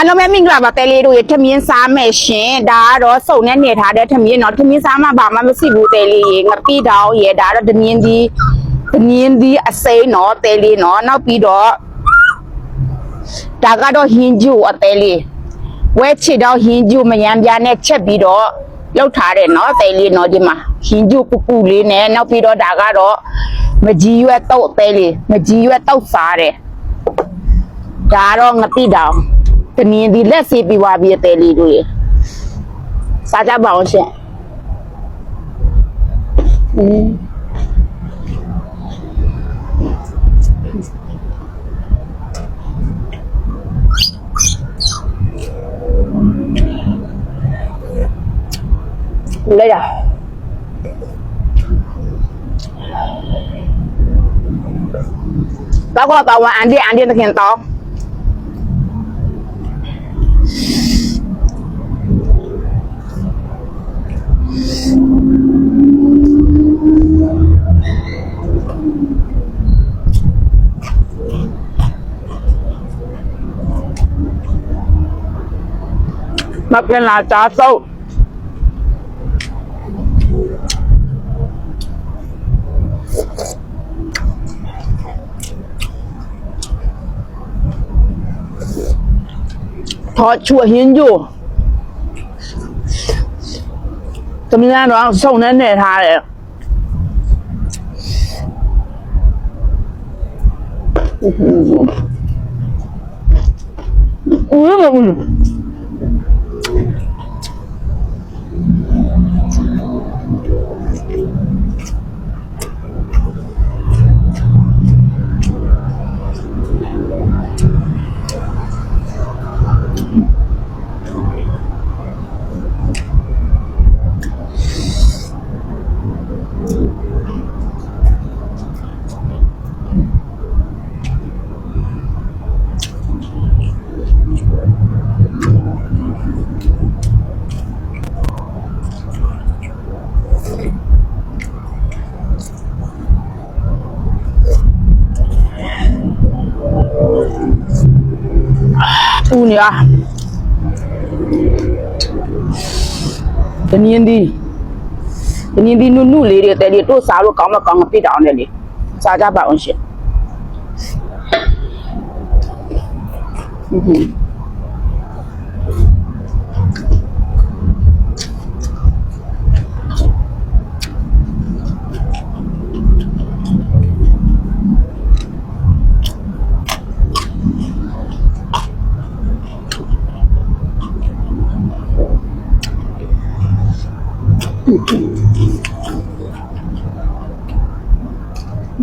အားလုံးပဲမင်္ဂလာပါပဲလေးတို့ရေထမင်းစားမယ်ရှင်ဒါကတော့စုံနဲ့နေထားတဲ့ထမင်းတော့ထမင်းစားမှဘာမှမရှိဘူးပဲလေးရေငပိတောင်ရေဒါတော့ဓမြင်းကြီးဓမြင်းကြီးအစိမ်းတော့ပဲလေးနော်နောက်ပြီးတော့ဒါကတော့ဟင်းကျူအပဲလေးဝဲချစ်တော့ဟင်းကျူမယံပြားနဲ့ချက်ပြီးတော့လောက်ထားတယ်နော်ပဲလေးနော်ဒီမှာဟင်းကျူပူပူလေးနဲ့နောက်ပြီးတော့ဒါကတော့မကြီးရွက်တော့အပဲလေးမကြီးရွက်တော့စားတယ်ဒါတော့ငပိတောင် તનિયે લેસી પીવા આવીએ તેલી જોઈએ સાચા ભાવ છે લઈ જા Tao có tao mà ăn đi ăn đi thực hiện tao Mặc cái là trà sâu. chùa hiến chùa tâm ra nó sâu nên để thà đấy ui ui ui ะတနင်းဒီတနင်းဒီနုနုလေးတွေတဲလေးတို့စားလို့ကောင်းမကောင်းမပြစ်တောင်းတယ်လေစားကြပါအောင်ရှင်ဟွန်း う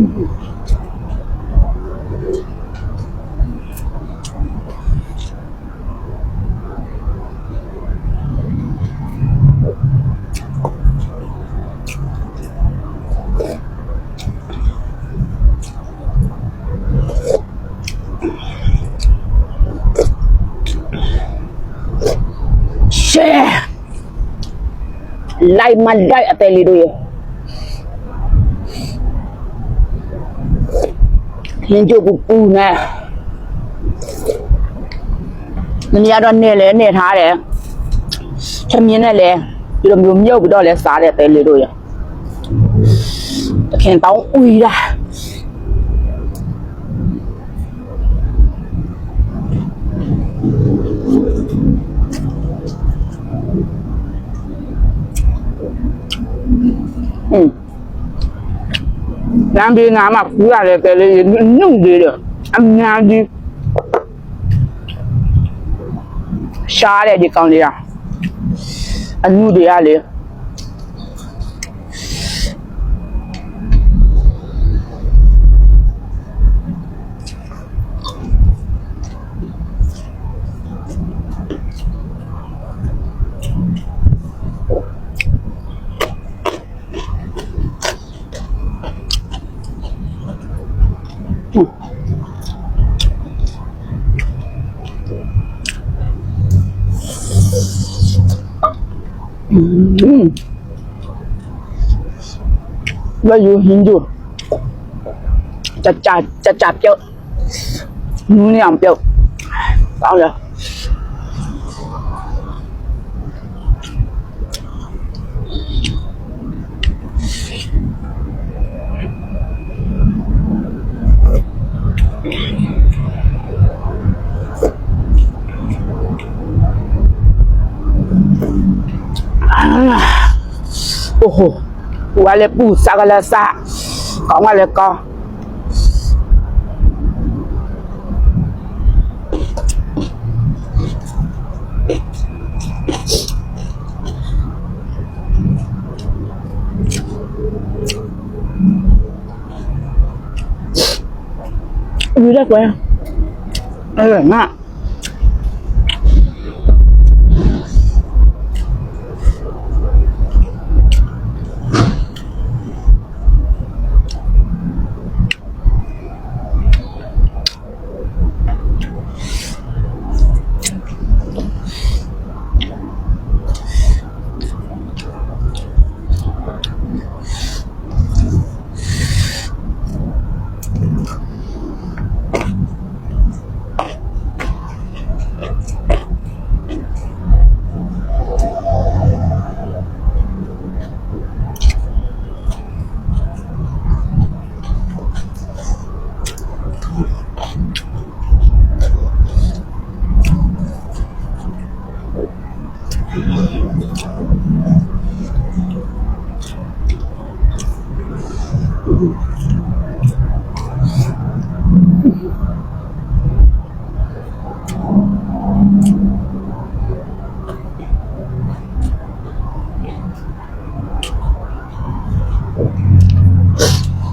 ん。 လိုက်မလိုက်အတဲလေးတို့ရေခင်းကျုပ်ပူပူနဲ့မင်းရတော့နေလဲနေထားတယ်သမင်းနဲ့လဲဒီလိုမျိုးမြုပ်ပြီးတော့လဲစားတဲ့တဲလေးတို့ရေတခင်တောင်းဦးလာ လမ်းဘေးငါမှပူရတဲ့ကလေးနုံသေးတယ်အများကြီးရှားတဲ့ဒီကောင်လေးကအနုတွေကလေ แล้วอยู่หินหยุดจะจัดจะจัดเยอะนี่อ่ำเยอะเอาเลยโอ้โห wale pusa ka la sa ka wale ka Udah kue, enak.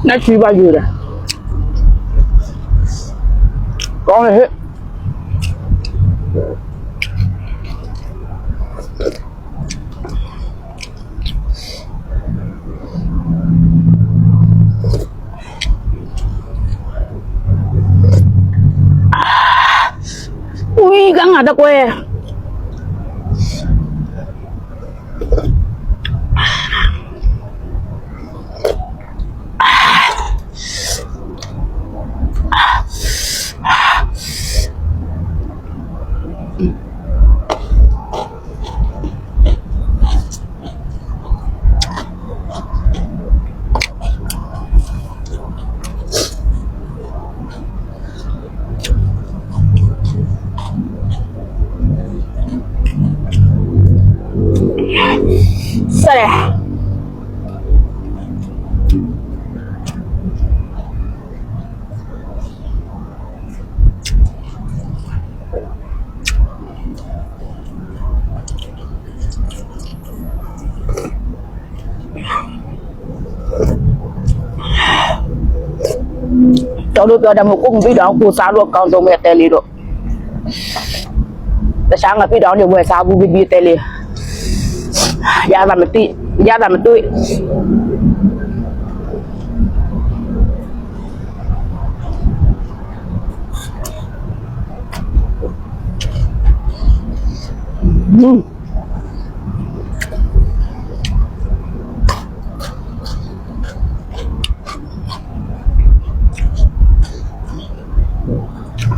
Next, you buy you there. con on ahead. န်းငါတကွဲ cho đôi đưa đầm một cũng bị đón cụ xa luôn còn dùng mẹ tê lì rồi. Ta sáng là bị đón nhiều mười sao cũng bị bị tê lì giá là một tí giá là một túi Mm-hmm. Ừ.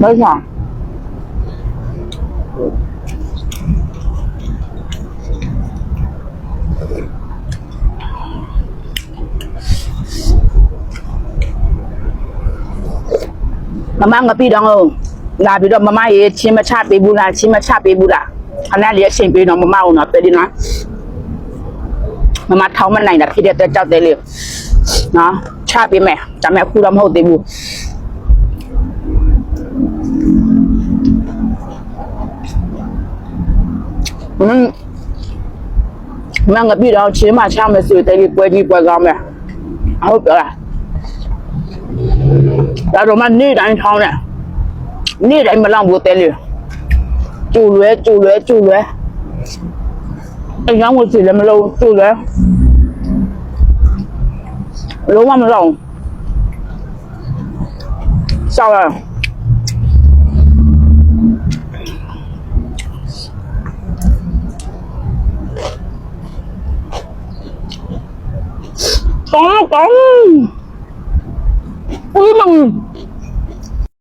ได้ค่ะมาม่ากับพี่ดองเออลาพี่ดองมาม่าเอชิมาชาติเปบูระชิมาชาติเปบูราอันนั้นเรียกเชนปีน้องมาเมาเนาะไปดีนะมาม่ดเขามันไหนนะพี่เดียเจ้าเตลิเนะชาติปีแม่จำแม่คู่ดำเฮาเตบู ပွဲကြီးပွဲကောင်းမယ်ဟုတ်ကဲ့ဒါတော့မနေ့တိုင်းထောင်းတယ်နေ့တိုင်းမလောက်ဘူးတဲလေကျူလွဲကျူလွဲကျူလွဲအရင်ကစီလည်းမလို့ကျူလွဲလုံးဝမလောက်ရှောက်ရ Teka, ay! Uy, nang